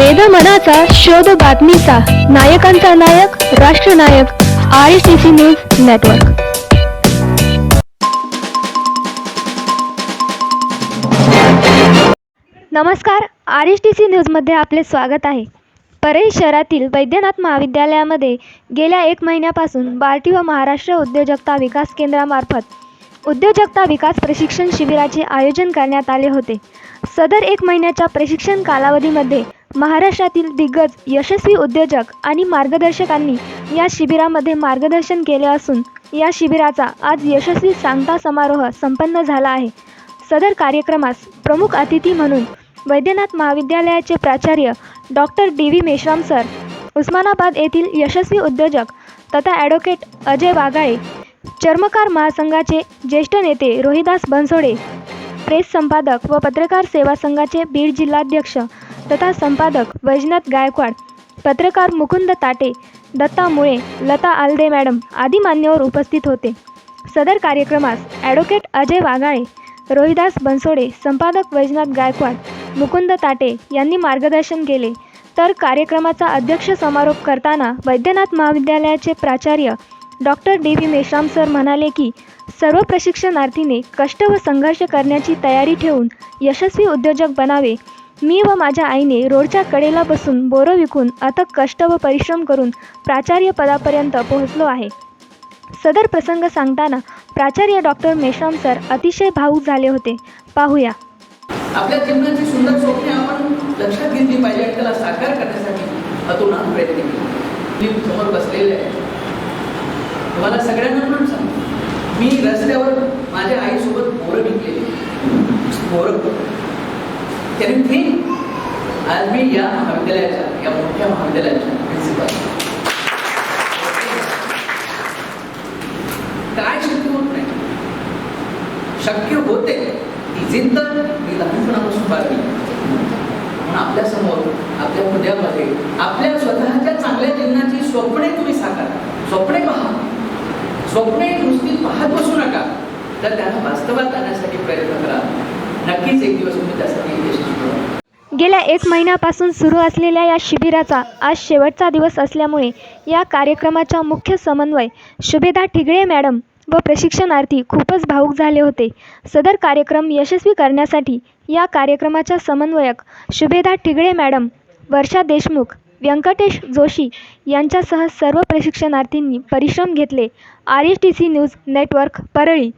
वेद मनाचा शोध बातमीचा. नायकांचा नायक राष्ट्रनायक R S T C news network नमस्कार. आर एस टी सी न्यूजमध्ये आपले स्वागत आहे. परळी शहरातील वैद्यनाथ महाविद्यालयामध्ये गेल्या एक महिन्यापासून बार्टी व महाराष्ट्र उद्योजकता विकास केंद्रामार्फत उद्योजकता विकास प्रशिक्षण शिबिराचे आयोजन करण्यात आले होते. सदर एक महिन्याच्या प्रशिक्षण कालावधीमध्ये महाराष्ट्रातील दिग्गज यशस्वी उद्योजक आणि मार्गदर्शकांनी या शिबिरामध्ये मार्गदर्शन केले असून या शिबिराचा आज यशस्वी सांगता समारोह संपन्न झाला आहे. सदर कार्यक्रमास प्रमुख अतिथी म्हणून वैद्यनाथ महाविद्यालयाचे प्राचार्य doctor D. V. Meshram sir Osmanabad येथील यशस्वी उद्योजक तथा ॲडव्होकेट अजय वाघाळे चर्मकार महासंघाचे ज्येष्ठ नेते रोहिदास बनसोडे प्रेस संपादक व पत्रकार सेवा संघाचे बीड जिल्हाध्यक्ष तथा संपादक वैजनाथ गायकवाड पत्रकार मुकुंद ताटे दत्ता मुळे लता आलदे मॅडम आदी मान्यवर उपस्थित होते. सदर कार्यक्रमास ॲडव्होकेट अजय वागाळे रोहिदास बनसोडे संपादक वैजनाथ गायकवाड मुकुंद ताटे यांनी मार्गदर्शन केले. तर कार्यक्रमाचा अध्यक्ष समारोप करताना वैद्यनाथ महाविद्यालयाचे प्राचार्य doctor D V Meshram sir म्हणाले की सर्व प्रशिक्षणार्थीने कष्ट व संघर्ष करण्याची तयारी ठेवून यशस्वी उद्योजक बनावे मी व माझ्या आईने रोडच्या कडेला बसून बोरं विकून अथक कष्ट व परिश्रम करून प्राचार्य पदापर्यंत पोहोचलो आहे. सदर प्रसंग सांगताना प्राचार्य डॉक्टर मेश्राम सर अतिशय भावूक झाले होते. पाहूया. आपल्या जीवनाची सुंदर स्वप्ने आपण लक्षात घेतली पाहिजे आणि त्याला साकार करण्यासाठी अतोनात प्रयत्न केले. मी समोर बसलेले आहे. तुम्हाला सगळ्यांना म्हणून सांगतो मी रस्त्यावर माझ्या आई बोरं विकलेली बोरं कॅन थिंक आज मी या महाविद्यालयाच्या या मोठ्या महाविद्यालयाच्या प्रिन्सिपल काय शक्य होत नाही? शक्य होते. ती जिद्द मी लहानपणापासून बाळगली. म्हणून आपल्यासमोर आपल्या हृदयामध्ये आपल्या स्वतःच्या चांगल्या जीवनाची स्वप्ने तुम्ही साकार स्वप्ने पहा. स्वप्ने नुसती पाहत बसू नका. तर त्यांना वास्तवात आणण्यासाठी प्रयत्न करा. नक्कीच एक दिवस तुम्ही त्यासाठी यशस्वी गेल्या एक महिन्यापासून सुरू असलेल्या या शिबिराचा आज शेवटचा दिवस असल्यामुळे या कार्यक्रमाच्या मुख्य समन्वय शुभेदा ठिगळे मॅडम व प्रशिक्षणार्थी खूपच भावूक झाले होते. सदर कार्यक्रम यशस्वी करण्यासाठी या कार्यक्रमाच्या समन्वयक शुभेदा ठिगळे मॅडम वर्षा देशमुख व्यंकटेश जोशी यांच्यासह सर्व प्रशिक्षणार्थींनी परिश्रम घेतले. R S T C news network Parli.